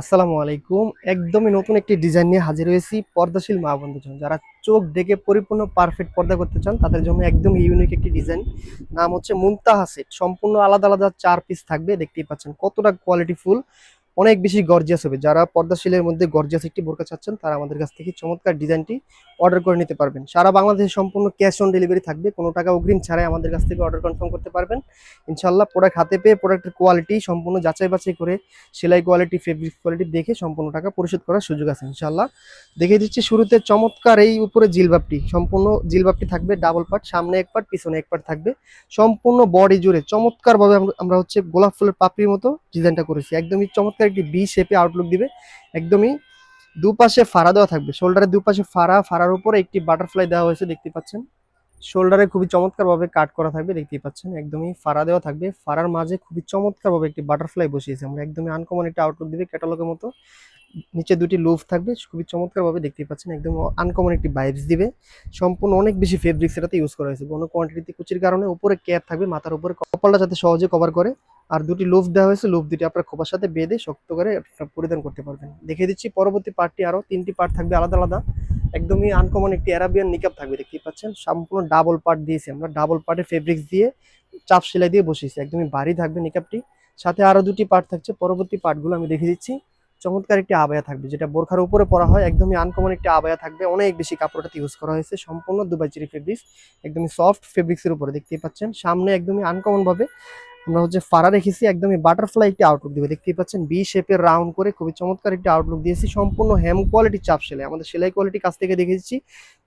আসসালামু আলাইকুম। একদমই নতুন একটি ডিজাইন নিয়ে হাজির হয়েছি পর্দাশীল মা বন্ধুজন যারা চোখ দেখে পরিপূর্ণ পারফেক্ট পর্দা করতে চান, তাদের জন্য একদম ইউনিক একটি ডিজাইন নাম হচ্ছে মুমতাহা সেট। সম্পূর্ণ আলাদা আলাদা চার পিস থাকবে। দেখতেই পাচ্ছেন কতটা কোয়ালিটি ফুল অনেক বেশি গর্জিয়াস হবে। যারা পর্দাশীলের মধ্যে গর্জিয়াস একটি বোরকা চাচ্ছেন, তারা আমাদের কাছ থেকে চমৎকার ডিজাইনটি অর্ডার করে নিতে পারবেন। সারা বাংলাদেশে সম্পূর্ণ ক্যাশ অন ডেলিভারি থাকবে। কোনো টাকা অগ্রিম ছাড়াই আমাদের কাছ থেকে অর্ডার কনফার্ম করতে পারবেন। ইনশাল্লাহ প্রোডাক্ট হাতে পেয়ে প্রোডাক্টের কোয়ালিটি সম্পূর্ণ যাচাই বাছাই করে সেলাই কোয়ালিটি ফেব্রিক কোয়ালিটি দেখে সম্পূর্ণ টাকা পরিশোধ করার সুযোগ আছে ইনশাল্লাহ দেখে দিচ্ছি শুরুতে চমৎকার এই উপরে জিলবাপটি। সম্পূর্ণ জিলবাপটি থাকবে ডাবল পার্ট সামনে এক পার্ট পিছনে এক পার্ট থাকবে। সম্পূর্ণ বডি জুড়ে চমৎকারভাবে আমরা হচ্ছে গোলাপ ফুলের পাপড়ির মতো ডিজাইনটা করেছি। একদমই চমৎকার একটি বি শেপে আউটলুক দিবে। একদমই দুপাশে ফাড়া দেওয়া থাকবে। শোল্ডারের দুপাশে ফাড়া, ফাড়ার উপরে একটি বাটারফ্লাই দেওয়া হয়েছে দেখতে পাচ্ছেন। শোল্ডারে খুবই চমৎকারভাবে কাট করা থাকবে, দেখতেই পাচ্ছেন। একদমই ফাড়া দেওয়া থাকবে। ফাড়ার মাঝে খুবই চমৎকারভাবে একটি বাটারফ্লাই বসিয়েছে। আমরা একদমই আনকমন একটা আউটলুক দিবে ক্যাটালগের মতো। নিচে দুটি লুফ থাকবে, খুবই চমৎকারভাবে দেখতে পাচ্ছেন। একদম আনকমন একটি ভাইবস দিবে। সম্পূর্ণ অনেক বেশি ফেব্রিক্স এটাতে ইউজ করা হয়েছে। কোনো কোয়ান্টিটিতে কুচির কারণে উপরে ক্যাপ থাকবে, মাথার উপরে কপালটা যাতে সহজে কভার করে। আর দুটি লুফ দেওয়া হয়েছে লুফ দুটি আপনার খোপার সাথে বেঁধে শক্ত করে পরিধান করতে পারবেন। দেখিয়ে দিচ্ছি, পরবর্তী পার্টটি আরও তিনটি পার্ট থাকবে আলাদা আলাদা। একদমই আনকমন একটি অ্যারাবিয়ান নিকাপ থাকবে, দেখতেই পাচ্ছেন। সম্পূর্ণ ডাবল পার্ট দিয়েছি আমরা ডাবল পার্টে ফেব্রিক্স দিয়ে চাপ সেলাই দিয়ে বসিয়েছি, একদমই ভারী থাকবে নিকাপটি সাথে আরও দুটি পার্ট থাকছে, পরবর্তী পার্টগুলো আমি দেখিয়ে দিচ্ছি। চমৎকার একটি আবায়া থাকবে, যেটা বোরখার উপরে পরা হয়, একদমই আনকমন একটি আবায়া থাকবে। অনেক বেশি কাপড়টাতে ইউজ করা হয়েছে, সম্পূর্ণ দুবাই চিরি ফেব্রিক্স একদমই সফট ফেব্রিক্সের উপরে, দেখতেই পাচ্ছেন। সামনে একদমই আনকমন ভাবে আমরা হচ্ছে ফাড়া রেখেছি একদমই বাটারফ্লাই একটি আউটলুক দিবে। দেখতেই পাচ্ছেন বি শেপের রাউন্ড করে খুবই চমৎকার একটি আউটলুক দিয়েছি। সম্পূর্ণ হ্যাম কোয়ালিটি চাপ সেলাই। আমাদের সেলাই কোয়ালিটি কাছ থেকে দেখেছি,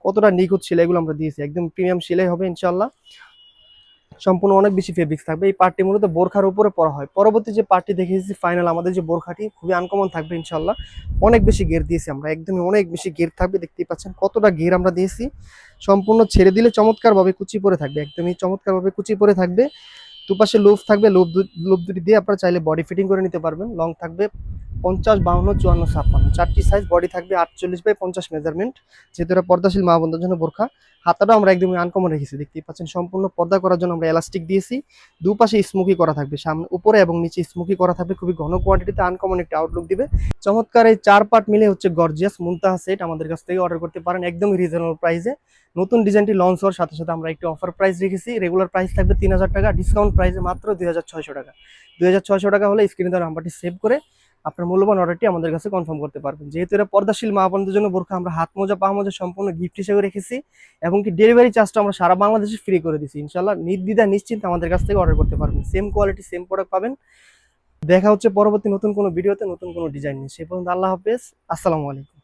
কতটা নিখুঁত সেলাইগুলো আমরা দিয়েছি। একদম প্রিমিয়াম সেলাই হবে ইনশাল্লাহ সম্পূর্ণ অনেক বেশি ফেব্রিক্স থাকবে। এই পার্টটি মূলত বোরখার উপরে পরা হয়। পরবর্তী যে পার্টটি দেখেছি ফাইনাল আমাদের যে বোরখাটি, খুবই আনকমন থাকবে ইনশাল্লাহ অনেক বেশি গের দিয়েছি আমরা। একদমই অনেক বেশি গের থাকবে। দেখতেই পাচ্ছেন কতটা গের আমরা দিয়েছি। সম্পূর্ণ ছেড়ে দিলে চমৎকারভাবে কুচি পরে থাকবে। একদমই চমৎকারভাবে কুচি পরে থাকবে। দুপাশে লুপ থাকবে লুপ লুপ দুটি দিয়ে আপনারা চাইলে বডি ফিটিং করে নিতে পারবেন। লং থাকবে পঞ্চাশ, বাউন্ন, চুয়ান্ন, ছাপ্পান্ন। চারটি সাইজ বডি থাকবে আটচল্লিশ বাই পঞ্চাশ মেজারমেন্ট যেহেতু এটা পর্দাশীল মা বন্ধুর জন্য বোরখা হাতাটাও আমরা একদমই আনকমন রেখেছি, দেখতেই পাচ্ছেন। সম্পূর্ণ পর্দা করার জন্য আমরা এলাস্টিক দিয়েছি। দুপাশে স্মোকি করা থাকবে, সামনে, উপরে এবং নিচে স্মোকি করা থাকবে। খুবই ঘন কোয়ান্টিটিতে আনকমন একটা আউটলুক দিবে। চমৎকার এই চার পার্ট মিলে হচ্ছে গর্জিয়াস মুনতাহা সেট আমাদের কাছ থেকে অর্ডার করতে পারেন একদমই রিজনেবল প্রাইসে নতুন ডিজাইনটি লঞ্চ হওয়ার সাথে সাথে আমরা একটি অফার প্রাইস রেখেছি। রেগুলার প্রাইস থাকবে তিন হাজার টাকা ডিসকাউন্ট প্রাইসে মাত্র দুই হাজার ছয়শো টাকা। দুই হাজার ছয়শো টাকা হলে স্ক্রিনে দেওয়া নাম্বারটি সেভ করে আপনার মূল্যবান অর্ডারটি আমাদের কাছে কনফার্ম করতে পারবেন। যেহেতু এটা পর্দাশীল মা আপনাদের জন্য বোরখা, আমরা হাত মোজা, পা মোজা সম্পূর্ণ গিফট হিসেবে রেখেছি এবং কি ডেলিভারি চার্জটা আমরা সারা বাংলাদেশে ফ্রি করে দিচ্ছি ইনশাল্লাহ নির্দ্বিধা নিশ্চিন্তে আমাদের কাছ থেকে অর্ডার করতে পারবেন। সেম কোয়ালিটি সেম প্রোডাক্ট পাবেন। দেখা হচ্ছে পরবর্তী নতুন কোনো ভিডিওতে নতুন কোনো ডিজাইন নিয়ে। সে পর্যন্ত আল্লাহ হাফেজ। আসসালামু আলাইকুম।